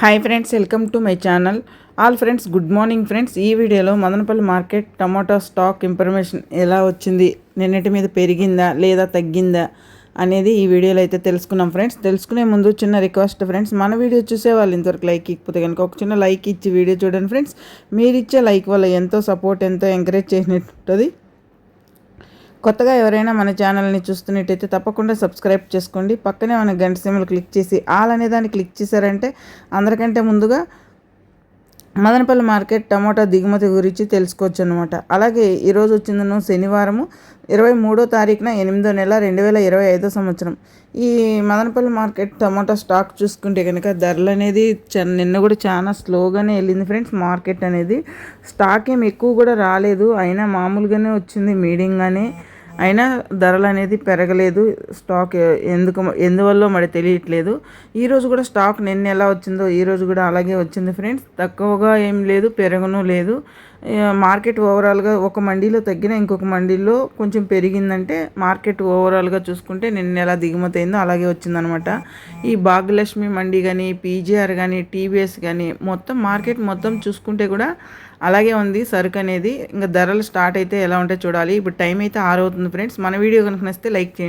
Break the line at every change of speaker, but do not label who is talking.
Hi friends welcome to my channel all friends good morning friends ఈ వీడియోలో Madanapalle market tomato stock information ఎలా వచ్చింది నిన్నటి మీద పెరిగిందా లేదా తగ్గిందా అనేది ఈ వీడియోలో అయితే తెలుసుకున్నాం ఫ్రెండ్స్ తెలుసుకునే ముందు చిన్న రిక్వెస్ట్ ఫ్రెండ్స్ మన వీడియో చూసే వాళ్ళు ఇంతవరకు లైక్ ఇకపోతే కనుక ఒక చిన్న లైక్ ఇచ్చి వీడియో చూడండి ఫ్రెండ్స్ మీరు ఇచ్చే లైక్ వల్ల ఎంతో సపోర్ట్ ఎంతో ఎంకరేజ్ చేసినట్టుంది. కొత్తగా ఎవరైనా మన ఛానల్ని చూస్తున్నట్టయితే తప్పకుండా సబ్స్క్రైబ్ చేసుకోండి. పక్కనే మన గంట సిమ్లు క్లిక్ చేసి ఆల్ అనే దాన్ని క్లిక్ చేశారంటే అందరికంటే ముందుగా మదనపల్లి మార్కెట్ టమోటా దిగుమతి గురించి తెలుసుకోవచ్చు అనమాట అలాగే ఈరోజు వచ్చిందను శనివారము ఇరవై మూడో తారీఖున ఎనిమిదో నెల రెండు వేల ఇరవై ఐదో సంవత్సరం. ఈ మదనపల్లి మార్కెట్ టమాటా స్టాక్ చూసుకుంటే కనుక ధరలు అనేది నిన్న కూడా చాలా స్లోగానే వెళ్ళింది ఫ్రెండ్స్ మార్కెట్ అనేది. స్టాక్ ఏం ఎక్కువ కూడా రాలేదు. అయినా మామూలుగానే వచ్చింది. మీడియంగానే అయినా ధరలు అనేది పెరగలేదు స్టాక్ ఎందుకు ఎందువల్ల మరి తెలియట్లేదు. ఈరోజు కూడా స్టాక్ నిన్న ఎలా వచ్చిందో ఈరోజు కూడా అలాగే వచ్చింది ఫ్రెండ్స్ తక్కువగా ఏం లేదు పెరగను లేదు. మార్కెట్ ఓవరాల్గా ఒక మండీలో తగ్గిన ఇంకొక మండీలో కొంచెం పెరిగిందంటే మార్కెట్ ఓవరాల్గా చూసుకుంటే నిన్న ఎలా దిగుమతి అయిందో అలాగే వచ్చిందనమాట. ఈ భాగ్యలక్ష్మి మండీ కానీ పీజీఆర్ కానీ టీవీఎస్ కానీ మొత్తం మార్కెట్ మొత్తం చూసుకుంటే కూడా అలాగే ఉంది సరుకు అనేది. ఇంకా ధరలు స్టార్ట్ అయితే ఎలా ఉంటే చూడాలి. ఇప్పుడు టైం అయితే ఆరు అవుతుంది ఫ్రెండ్స్ మన వీడియో కనుక నచ్చితే లైక్ చేయండి.